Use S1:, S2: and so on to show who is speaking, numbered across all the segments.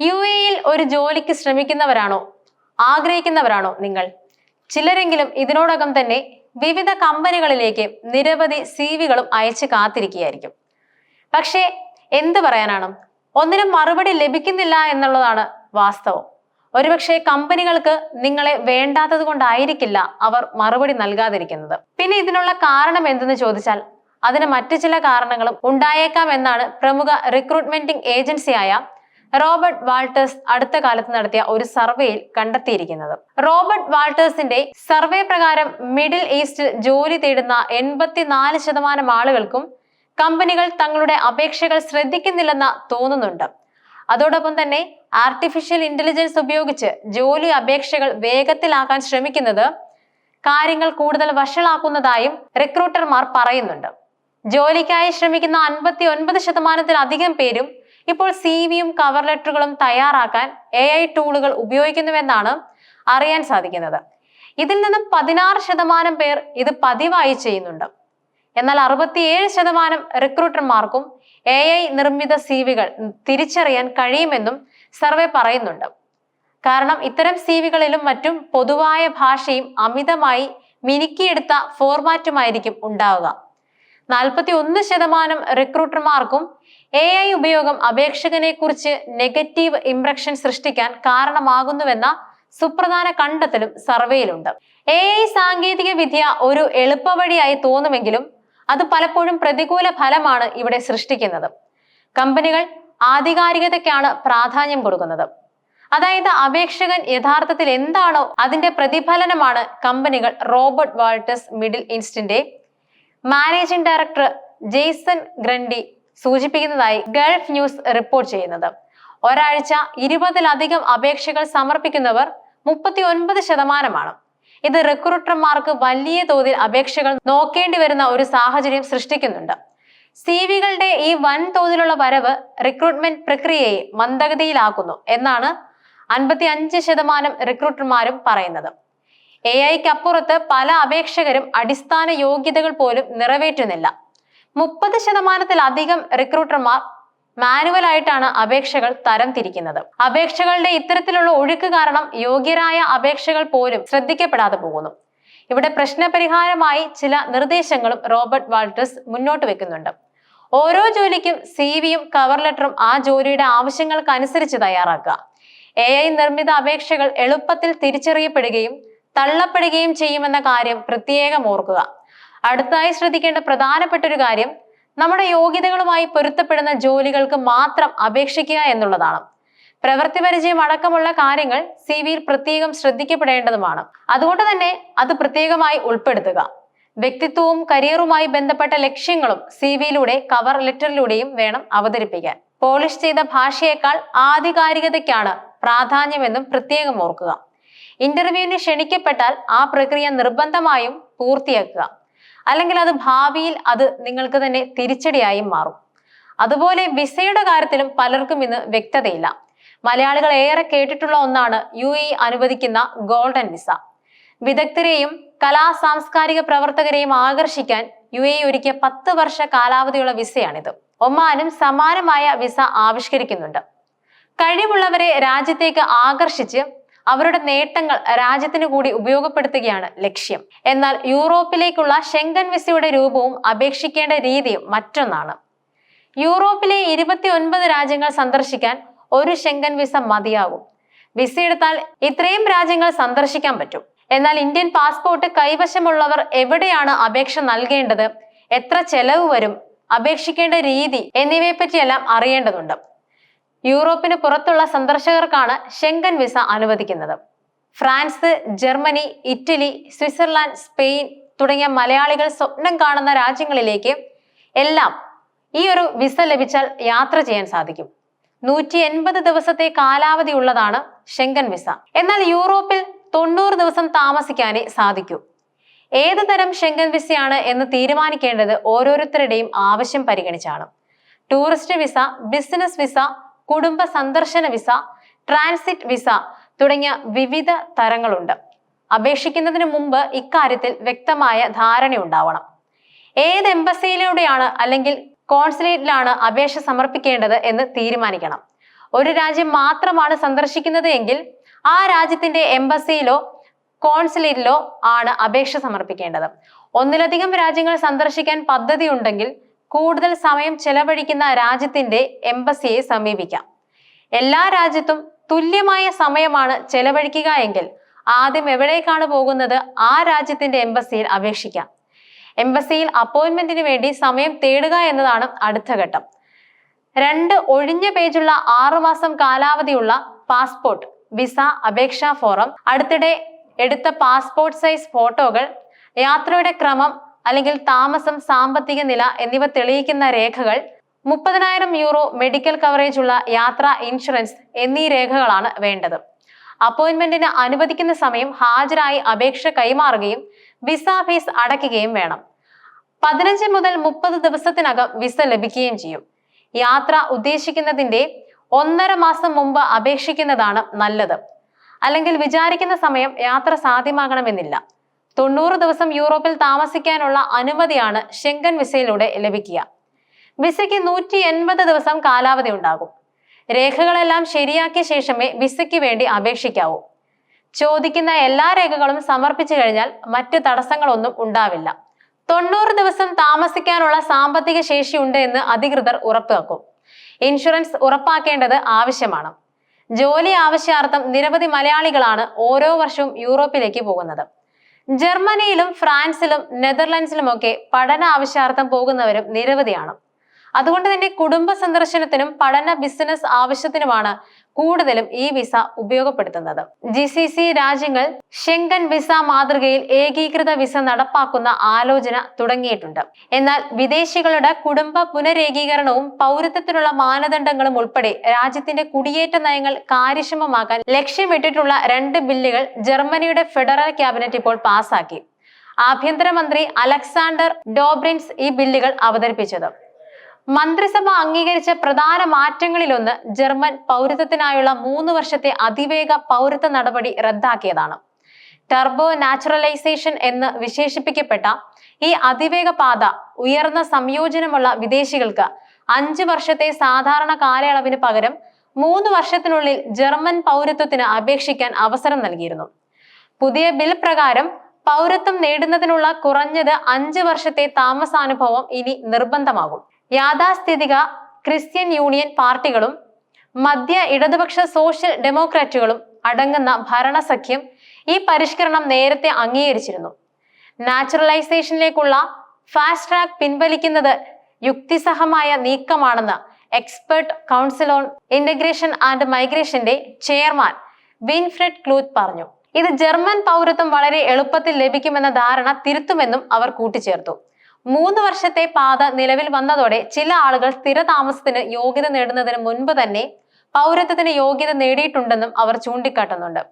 S1: U എയിൽ ഒരു ജോലിക്ക് ശ്രമിക്കുന്നവരാണോ? ആഗ്രഹിക്കുന്നവരാണോ നിങ്ങൾ? ചിലരെങ്കിലും ഇതിനോടകം തന്നെ വിവിധ കമ്പനികളിലേക്ക് നിരവധി സി വികളും അയച്ച് കാത്തിരിക്കുകയായിരിക്കും. പക്ഷേ എന്ത് പറയാനാണ്? ഒന്നിനും മറുപടി ലഭിക്കുന്നില്ല എന്നുള്ളതാണ് വാസ്തവം. ഒരുപക്ഷെ കമ്പനികൾക്ക് നിങ്ങളെ വേണ്ടാത്തത് കൊണ്ടായിരിക്കില്ല അവർ മറുപടി നൽകാതിരിക്കുന്നത്. പിന്നെ ഇതിനുള്ള കാരണം എന്തെന്ന് ചോദിച്ചാൽ അതിന് മറ്റു ചില കാരണങ്ങളും ഉണ്ടായേക്കാം എന്നാണ് പ്രമുഖ റിക്രൂട്ട്മെന്റിംഗ് ഏജൻസിയായ റോബർട്ട് വാൾട്ടേഴ്സ് അടുത്ത കാലത്ത് നടത്തിയ ഒരു സർവേയിൽ കണ്ടെത്തിയിരിക്കുന്നത്. റോബർട്ട് വാൾട്ടേഴ്സിന്റെ സർവേ പ്രകാരം മിഡിൽ ഈസ്റ്റിൽ ജോലി തേടുന്ന എൺപത്തിനാല് ശതമാനം ആളുകൾക്കും കമ്പനികൾ തങ്ങളുടെ അപേക്ഷകൾ ശ്രദ്ധിക്കുന്നില്ലെന്ന് തോന്നുന്നുണ്ട്. അതോടൊപ്പം തന്നെ ആർട്ടിഫിഷ്യൽ ഇന്റലിജൻസ് ഉപയോഗിച്ച് ജോലി അപേക്ഷകൾ വേഗത്തിലാക്കാൻ ശ്രമിക്കുന്നത് കാര്യങ്ങൾ കൂടുതൽ വഷളാക്കുന്നതായും റിക്രൂട്ടർമാർ പറയുന്നുണ്ട്. ജോലിക്കായി ശ്രമിക്കുന്ന അൻപത്തി ഒൻപത് ശതമാനത്തിലധികം പേരും ഇപ്പോൾ സി വിയും കവർ ലെറ്ററുകളും തയ്യാറാക്കാൻ എ ഐ ടൂളുകൾ ഉപയോഗിക്കുന്നുവെന്നാണ് അറിയാൻ സാധിക്കുന്നത്. ഇതിൽ നിന്നും പതിനാറ് ശതമാനം പേർ ഇത് പതിവായി ചെയ്യുന്നുണ്ട്. എന്നാൽ അറുപത്തിയേഴ് ശതമാനം റിക്രൂട്ടർമാർക്കും എ ഐ നിർമ്മിത സിവികൾ തിരിച്ചറിയാൻ കഴിയുമെന്നും സർവേ പറയുന്നുണ്ട്. കാരണം ഇത്തരം സിവികളിലും മറ്റും പൊതുവായ ഭാഷയും അമിതമായി മിനുക്കിയെടുത്ത ഫോർമാറ്റുമായിരിക്കും ഉണ്ടാവുക. നാൽപ്പത്തി ഒന്ന് ശതമാനം റിക്രൂട്ടർമാർക്കും എ ഐ ഉപയോഗം അപേക്ഷകനെ കുറിച്ച് നെഗറ്റീവ് ഇംപ്രഷൻ സൃഷ്ടിക്കാൻ കാരണമാകുന്നുവെന്ന സുപ്രധാന കണ്ടെത്തലും സർവേയിലുണ്ട്. എ ഐ സാങ്കേതിക വിദ്യ ഒരു എളുപ്പവഴിയായി തോന്നുമെങ്കിലും അത് പലപ്പോഴും പ്രതികൂല ഫലമാണ് ഇവിടെ സൃഷ്ടിക്കുന്നത്. കമ്പനികൾ ആധികാരികതയ്ക്കാണ് പ്രാധാന്യം കൊടുക്കുന്നത്. അതായത് അപേക്ഷകൻ യഥാർത്ഥത്തിൽ എന്താണോ അതിന്റെ പ്രതിഫലനമാണ് കമ്പനികൾ റോബർട്ട് വാൾട്ടേഴ്സ് മിഡിൽ ഈസ്റ്റിന്റെ മാനേജിംഗ് ഡയറക്ടർ ജെയ്സൺ ഗ്രണ്ടി സൂചിപ്പിക്കുന്നതായി ഗൾഫ് ന്യൂസ് റിപ്പോർട്ട് ചെയ്യുന്നത്. ഒരാഴ്ച ഇരുപതിലധികം അപേക്ഷകൾ സമർപ്പിക്കുന്നവർ മുപ്പത്തി ഒൻപത് ശതമാനമാണ്. ഇത് റിക്രൂട്ടർമാർക്ക് വലിയ തോതിൽ അപേക്ഷകൾ നോക്കേണ്ടി വരുന്ന ഒരു സാഹചര്യം സൃഷ്ടിക്കുന്നുണ്ട്. സി വികളുടെ ഈ വൻ തോതിലുള്ള വരവ് റിക്രൂട്ട്മെന്റ് പ്രക്രിയയെ മന്ദഗതിയിലാക്കുന്നു എന്നാണ് അൻപത്തി അഞ്ച് ശതമാനം റിക്രൂട്ടർമാരും പറയുന്നത്. എ ഐക്ക് അപ്പുറത്ത് പല അപേക്ഷകരും അടിസ്ഥാന യോഗ്യതകൾ പോലും നിറവേറ്റുന്നില്ല. മുപ്പത് ശതമാനത്തിലധികം റിക്രൂട്ടർമാർ മാനുവൽ ആയിട്ടാണ് അപേക്ഷകൾ തരം തിരിക്കുന്നത്. അപേക്ഷകളുടെ ഇത്തരത്തിലുള്ള ഒഴുക്ക് കാരണം യോഗ്യരായ അപേക്ഷകൾ പോലും ശ്രദ്ധിക്കപ്പെടാതെ പോകുന്നു. ഇവിടെ പ്രശ്നപരിഹാരമായി ചില നിർദ്ദേശങ്ങളും റോബർട്ട് വാൾട്ടേഴ്സ് മുന്നോട്ട് വെക്കുന്നുണ്ട്. ഓരോ ജോലിക്കും സി വിയും കവർ ലെറ്ററും ആ ജോലിയുടെ ആവശ്യങ്ങൾക്കനുസരിച്ച് തയ്യാറാക്കുക. എ ഐ നിർമ്മിത അപേക്ഷകൾ എളുപ്പത്തിൽ തിരിച്ചറിയപ്പെടുകയും തള്ളപ്പെടുകയും ചെയ്യുമെന്ന കാര്യം പ്രത്യേകം ഓർക്കുക. അടുത്തായി ശ്രദ്ധിക്കേണ്ട പ്രധാനപ്പെട്ട ഒരു കാര്യം നമ്മുടെ യോഗ്യതകളുമായി പൊരുത്തപ്പെടുന്ന ജോലികൾക്ക് മാത്രം അപേക്ഷിക്കുക എന്നുള്ളതാണ്. പ്രവൃത്തി പരിചയം അടക്കമുള്ള കാര്യങ്ങൾ സി വിയിൽ പ്രത്യേകം ശ്രദ്ധിക്കപ്പെടേണ്ടതുമാണ്. അതുകൊണ്ട് തന്നെ അത് പ്രത്യേകമായി ഉൾപ്പെടുത്തുക. വ്യക്തിത്വവും കരിയറുമായി ബന്ധപ്പെട്ട ലക്ഷ്യങ്ങളും സി വിയിലൂടെ കവർ ലെറ്ററിലൂടെയും വേണം അവതരിപ്പിക്കാൻ. പോളിഷ് ചെയ്ത ഭാഷയേക്കാൾ ആധികാരികതയ്ക്കാണ് പ്രാധാന്യമെന്നും പ്രത്യേകം ഓർക്കുക. ഇന്റർവ്യൂവിന് ക്ഷണിക്കപ്പെട്ടാൽ ആ പ്രക്രിയ നിർബന്ധമായും പൂർത്തിയാക്കുക. അല്ലെങ്കിൽ അത് ഭാവിയിൽ അത് നിങ്ങൾക്ക് തന്നെ തിരിച്ചടിയായും മാറും. അതുപോലെ വിസയുടെ കാര്യത്തിലും പലർക്കും ഇന്ന് വ്യക്തതയില്ല. മലയാളികൾ ഏറെ കേട്ടിട്ടുള്ള ഒന്നാണ് യു എ അനുവദിക്കുന്ന ഗോൾഡൻ വിസ. വിദഗ്ധരെയും കലാ സാംസ്കാരിക പ്രവർത്തകരെയും ആകർഷിക്കാൻ യു എ ഒരുക്കിയ പത്ത് വർഷ കാലാവധിയുള്ള വിസയാണിത്. ഒമാനും സമാനമായ വിസ ആവിഷ്കരിക്കുന്നുണ്ട്. കഴിവുള്ളവരെ രാജ്യത്തേക്ക് ആകർഷിച്ച് അവരുടെ നേട്ടങ്ങൾ രാജ്യത്തിന് കൂടി ഉപയോഗപ്പെടുത്തുകയാണ് ലക്ഷ്യം. എന്നാൽ യൂറോപ്പിലേക്കുള്ള ഷെങ്കൻ വിസയുടെ രൂപവും അപേക്ഷിക്കേണ്ട രീതിയും മറ്റൊന്നാണ്. യൂറോപ്പിലെ ഇരുപത്തി ഒൻപത് രാജ്യങ്ങൾ സന്ദർശിക്കാൻ ഒരു ഷെങ്കൻ വിസ മതിയാകും. വിസ എടുത്താൽ ഇത്രയും രാജ്യങ്ങൾ സന്ദർശിക്കാൻ പറ്റും. എന്നാൽ ഇന്ത്യൻ പാസ്പോർട്ട് കൈവശമുള്ളവർ എവിടെയാണ് അപേക്ഷ നൽകേണ്ടത്? എത്ര ചെലവ് വരും? അപേക്ഷിക്കേണ്ട രീതി എന്നിവയെ പറ്റിയെല്ലാം അറിയേണ്ടതുണ്ട്. യൂറോപ്പിന് പുറത്തുള്ള സന്ദർശകർക്കാണ് ഷെങ്കൻ വിസ അനുവദിക്കുന്നത്. France Germany Italy Switzerland Spain തുടങ്ങിയ മലയാളികൾ സ്വപ്നം കാണുന്ന രാജ്യങ്ങളിലേക്ക് എല്ലാം ഈ ഒരു വിസ ലഭിച്ചാൽ യാത്ര ചെയ്യാൻ സാധിക്കും. നൂറ്റി എൺപത് ദിവസത്തെ കാലാവധി ഉള്ളതാണ് ഷെങ്കൻ വിസ എന്നാൽ യൂറോപ്പിൽ തൊണ്ണൂറ് ദിവസം താമസിക്കാനേ സാധിക്കൂ. ഏത് തരം ഷെങ്കൻ വിസയാണ് എന്ന് തീരുമാനിക്കേണ്ടത് ഓരോരുത്തരുടെയും ആവശ്യം പരിഗണിച്ചാണ്. ടൂറിസ്റ്റ് വിസ ബിസിനസ് വിസ കുടുംബ സന്ദർശന വിസ ട്രാൻസിറ്റ് വിസ തുടങ്ങിയ വിവിധ തരങ്ങളുണ്ട്. അപേക്ഷിക്കുന്നതിന് മുമ്പ് ഇക്കാര്യത്തിൽ വ്യക്തമായ ധാരണ ഉണ്ടാവണം. ഏത് എംബസിയിലൂടെയാണ് അല്ലെങ്കിൽ കോൺസുലേറ്റിലാണ് അപേക്ഷ സമർപ്പിക്കേണ്ടത് എന്ന് തീരുമാനിക്കണം. ഒരു രാജ്യം മാത്രമാണ് സന്ദർശിക്കുന്നത് എങ്കിൽ ആ രാജ്യത്തിന്റെ എംബസിയിലോ കോൺസുലേറ്റിലോ ആണ് അപേക്ഷ സമർപ്പിക്കേണ്ടത്. ഒന്നിലധികം രാജ്യങ്ങൾ സന്ദർശിക്കാൻ പദ്ധതി ഉണ്ടെങ്കിൽ കൂടുതൽ സമയം ചെലവഴിക്കുന്ന രാജ്യത്തിന്റെ എംബസിയെ സമീപിക്കാം. എല്ലാ രാജ്യത്തും തുല്യമായ സമയമാണ് ചെലവഴിക്കുക എങ്കിൽ ആദ്യം എവിടേക്കാണ് പോകുന്നത് ആ രാജ്യത്തിന്റെ എംബസിയിൽ അപേക്ഷിക്കാം. എംബസിയിൽ അപ്പോയിന്റ്മെന്റിന് വേണ്ടി സമയം തേടുക എന്നതാണ് അടുത്ത ഘട്ടം. രണ്ട് ഒഴിഞ്ഞ പേജുള്ള ആറുമാസം കാലാവധിയുള്ള പാസ്പോർട്ട് വിസ അപേക്ഷാ ഫോറം അടുത്തിടെ എടുത്ത പാസ്പോർട്ട് സൈസ് ഫോട്ടോകൾ യാത്രയുടെ ക്രമം അല്ലെങ്കിൽ താമസം സാമ്പത്തിക നില എന്നിവ തെളിയിക്കുന്ന രേഖകൾ മുപ്പതിനായിരം യൂറോ മെഡിക്കൽ കവറേജ് ഉള്ള യാത്രാ ഇൻഷുറൻസ് എന്നീ രേഖകളാണ് വേണ്ടത്. അപ്പോയിന്റ്മെന്റിന് അനുവദിക്കുന്ന സമയം ഹാജരായി അപേക്ഷ കൈമാറുകയും വിസ ഫീസ് അടയ്ക്കുകയും വേണം. പതിനഞ്ച് മുതൽ മുപ്പത് ദിവസത്തിനകം വിസ ലഭിക്കുകയും ചെയ്യും. യാത്ര ഉദ്ദേശിക്കുന്നതിന്റെ ഒന്നര മാസം മുമ്പ് അപേക്ഷിക്കുന്നതാണ് നല്ലത്. അല്ലെങ്കിൽ വിചാരിക്കുന്ന സമയം യാത്ര സാധ്യമാകണമെന്നില്ല. തൊണ്ണൂറ് ദിവസം യൂറോപ്പിൽ താമസിക്കാനുള്ള അനുമതിയാണ് ഷെങ്കൻ വിസയിലൂടെ ലഭിക്കുക. വിസയ്ക്ക് നൂറ്റി എൺപത് ദിവസം കാലാവധി ഉണ്ടാകും. രേഖകളെല്ലാം ശരിയാക്കിയ ശേഷമേ വിസയ്ക്ക് വേണ്ടി അപേക്ഷിക്കാവൂ. ചോദിക്കുന്ന എല്ലാ രേഖകളും സമർപ്പിച്ചു കഴിഞ്ഞാൽ മറ്റ് തടസ്സങ്ങളൊന്നും ഉണ്ടാവില്ല. തൊണ്ണൂറ് ദിവസം താമസിക്കാനുള്ള സാമ്പത്തിക ശേഷിയുണ്ട് എന്ന് അധികൃതർ ഉറപ്പാക്കും ഇൻഷുറൻസ് ഉറപ്പാക്കേണ്ടത് ആവശ്യമാണ്. ജോലി ആവശ്യാർത്ഥം നിരവധി മലയാളികളാണ് ഓരോ വർഷവും യൂറോപ്പിലേക്ക് പോകുന്നത്. ജർമ്മനിയിലും ഫ്രാൻസിലും നെതർലൻഡ്സിലുമൊക്കെ പഠന ആവശ്യാർത്ഥം പോകുന്നവരും നിരവധിയാണ്. അതുകൊണ്ട് തന്നെ കുടുംബ സന്ദർശനത്തിനും പഠന ബിസിനസ് ആവശ്യത്തിനുമാണ് കൂടുതലും ഈ വിസ ഉപയോഗപ്പെടുത്തുന്നത്. ജി സി സി രാജ്യങ്ങൾ ഷെങ്കൻ വിസ മാതൃകയിൽ ഏകീകൃത വിസ നടപ്പാക്കുന്ന ആലോചന തുടങ്ങിയിട്ടുണ്ട്. എന്നാൽ വിദേശികളുടെ കുടുംബ പുനരേകീകരണവും പൗരത്വത്തിനുള്ള മാനദണ്ഡങ്ങളും ഉൾപ്പെടെ രാജ്യത്തിന്റെ കുടിയേറ്റ നയങ്ങൾ കാര്യക്ഷമമാക്കാൻ ലക്ഷ്യമിട്ടിട്ടുള്ള രണ്ട് ബില്ലുകൾ ജർമ്മനിയുടെ ഫെഡറൽ ക്യാബിനറ്റ് ഇപ്പോൾ പാസാക്കി. ആഭ്യന്തരമന്ത്രി അലക്സാണ്ടർ ഡോബ്രിൻസ് ഈ ബില്ലുകൾ അവതരിപ്പിച്ചത്. മന്ത്രിസഭ അംഗീകരിച്ച പ്രധാന മാറ്റങ്ങളിലൊന്ന് ജർമ്മൻ പൗരത്വത്തിനായുള്ള മൂന്ന് വർഷത്തെ അതിവേഗ പൗരത്വ നടപടി റദ്ദാക്കിയതാണ്. ടർബോ നാച്ചുറലൈസേഷൻ എന്ന് വിശേഷിപ്പിക്കപ്പെട്ട ഈ അതിവേഗ പാത ഉയർന്ന സംയോജനമുള്ള വിദേശികൾക്ക് അഞ്ച് വർഷത്തെ സാധാരണ കാലയളവിന് പകരം മൂന്ന് വർഷത്തിനുള്ളിൽ ജർമ്മൻ പൗരത്വത്തിന് അപേക്ഷിക്കാൻ അവസരം നൽകിയിരുന്നു. പുതിയ ബിൽ പ്രകാരം പൗരത്വം നേടുന്നതിനുള്ള കുറഞ്ഞത് അഞ്ച് വർഷത്തെ താമസാനുഭവം ഇനി നിർബന്ധമാകും. യാഥാസ്ഥിതിക ക്രിസ്ത്യൻ യൂണിയൻ പാർട്ടികളും മധ്യ ഇടതുപക്ഷ സോഷ്യൽ ഡെമോക്രാറ്റുകളും അടങ്ങുന്ന ഭരണസഖ്യം ഈ പരിഷ്കരണം നേരത്തെ അംഗീകരിച്ചിരുന്നു. നാച്ചുറലൈസേഷനിലേക്കുള്ള ഫാസ്റ്റ് ട്രാക്ക് പിൻവലിക്കുന്നത് യുക്തിസഹമായ നീക്കമാണെന്ന് expert council on integration and മൈഗ്രേഷന്റെ chairman Winfried Kluth പറഞ്ഞു. ഇത് ജർമ്മൻ പൗരത്വം വളരെ എളുപ്പത്തിൽ ലഭിക്കുമെന്ന ധാരണ തിരുത്തുമെന്നും അവർ കൂട്ടിച്ചേർത്തു. മൂന്ന് വർഷത്തെ പാത നിലവിൽ വന്നതോടെ ചില ആളുകൾ സ്ഥിരതാമസത്തിന് യോഗ്യത നേടുന്നതിന് മുൻപ് തന്നെ പൗരത്വത്തിന് യോഗ്യത നേടിയിട്ടുണ്ടെന്നും അവർ ചൂണ്ടിക്കാട്ടുന്നുണ്ട്.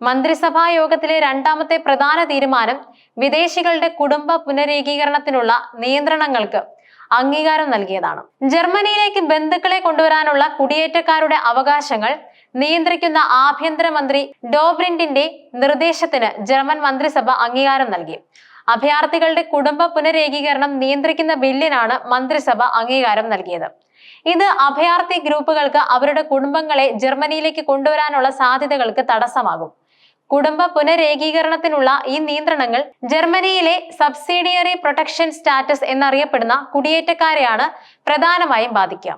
S1: മന്ത്രിസഭാ യോഗത്തിലെ രണ്ടാമത്തെ പ്രധാന തീരുമാനം വിദേശികളുടെ കുടുംബ പുനരേകീകരണത്തിനുള്ള നിയന്ത്രണങ്ങൾക്ക് അംഗീകാരം നൽകിയതാണ്. ജർമ്മനിയിലേക്ക് ബന്ധുക്കളെ കൊണ്ടുവരാനുള്ള കുടിയേറ്റക്കാരുടെ അവകാശങ്ങൾ നിയന്ത്രിക്കുന്ന ആഭ്യന്തരമന്ത്രി ഡോബ്രിൻഡിന്റെ നിർദ്ദേശത്തിന് ജർമ്മൻ മന്ത്രിസഭ അംഗീകാരം നൽകി. അഭയാർത്ഥികളുടെ കുടുംബ പുനരേകീകരണം നിയന്ത്രിക്കുന്ന ബില്ലിനാണ് മന്ത്രിസഭ അംഗീകാരം നൽകിയത്. ഇത് അഭയാർത്ഥി ഗ്രൂപ്പുകൾക്ക് അവരുടെ കുടുംബങ്ങളെ ജർമ്മനിയിലേക്ക് കൊണ്ടുവരാനുള്ള സാധ്യതകൾക്ക് തടസ്സമാകും. കുടുംബ പുനരേകീകരണത്തിനുള്ള ഈ നിയന്ത്രണങ്ങൾ ജർമ്മനിയിലെ സബ്സിഡിയറി പ്രൊട്ടക്ഷൻ സ്റ്റാറ്റസ് എന്നറിയപ്പെടുന്ന കുടിയേറ്റക്കാരെയാണ് പ്രധാനമായും ബാധിക്കുക.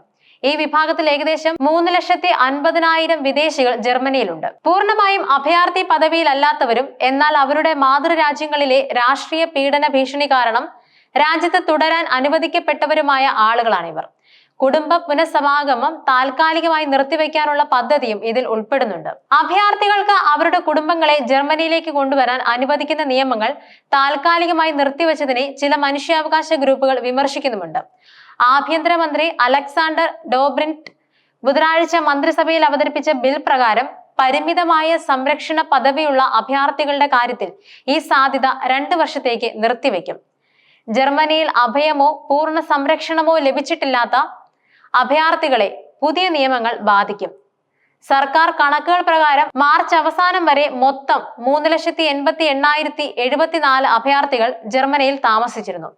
S1: ഈ വിഭാഗത്തിൽ ഏകദേശം മൂന്ന് ലക്ഷത്തി അൻപതിനായിരം വിദേശികൾ ജർമ്മനിയിലുണ്ട്. പൂർണമായും അഭയാർത്ഥി പദവിയിലല്ലാത്തവരും എന്നാൽ അവരുടെ മാതൃരാജ്യങ്ങളിലെ രാഷ്ട്രീയ പീഡന ഭീഷണി കാരണം രാജ്യത്ത് തുടരാൻ അനുവദിക്കപ്പെട്ടവരുമായ ആളുകളാണിവർ. കുടുംബ പുനഃസമാഗമം താൽക്കാലികമായി നിർത്തിവെക്കാനുള്ള പദ്ധതിയും ഇതിൽ ഉൾപ്പെടുന്നുണ്ട്. അഭയാർത്ഥികൾക്ക് അവരുടെ കുടുംബങ്ങളെ ജർമ്മനിയിലേക്ക് കൊണ്ടുവരാൻ അനുവദിക്കുന്ന നിയമങ്ങൾ താൽക്കാലികമായി നിർത്തിവെച്ചതിനെ ചില മനുഷ്യാവകാശ ഗ്രൂപ്പുകൾ വിമർശിക്കുന്നുമുണ്ട്. ആഭ്യന്തരമന്ത്രി അലക്സാണ്ടർ ഡോബ്രിന്റ് ബുധനാഴ്ച മന്ത്രിസഭയിൽ അവതരിപ്പിച്ച ബിൽ പ്രകാരം പരിമിതമായ സംരക്ഷണ പദവിയുള്ള അഭയാർത്ഥികളുടെ കാര്യത്തിൽ ഈ സാധ്യത രണ്ട് വർഷത്തേക്ക് നിർത്തിവെക്കും. ജർമ്മനിയിൽ അഭയമോ പൂർണ സംരക്ഷണമോ ലഭിച്ചിട്ടില്ലാത്ത അഭയാർത്ഥികളെ പുതിയ നിയമങ്ങൾ ബാധിക്കും. സർക്കാർ കണക്കുകൾ പ്രകാരം മാർച്ച് അവസാനം വരെ മൊത്തം മൂന്ന് ലക്ഷത്തി എൺപത്തി എണ്ണായിരത്തി എഴുപത്തിനാല് അഭയാർത്ഥികൾ ജർമ്മനിയിൽ താമസിച്ചിരുന്നു.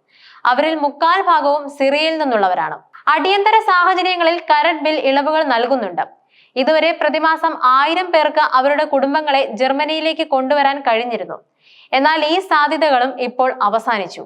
S1: അവരിൽ മുക്കാൽ ഭാഗവും സിറിയയിൽ നിന്നുള്ളവരാണ്. അടിയന്തര സാഹചര്യങ്ങളിൽ കരട് ബിൽ ഇളവുകൾ നൽകുന്നുണ്ട്. ഇതുവരെ പ്രതിമാസം ആയിരം പേർക്ക് അവരുടെ കുടുംബങ്ങളെ ജർമ്മനിയിലേക്ക് കൊണ്ടുവരാൻ കഴിഞ്ഞിരുന്നു. എന്നാൽ ഈ സാധ്യതകളും ഇപ്പോൾ അവസാനിച്ചു.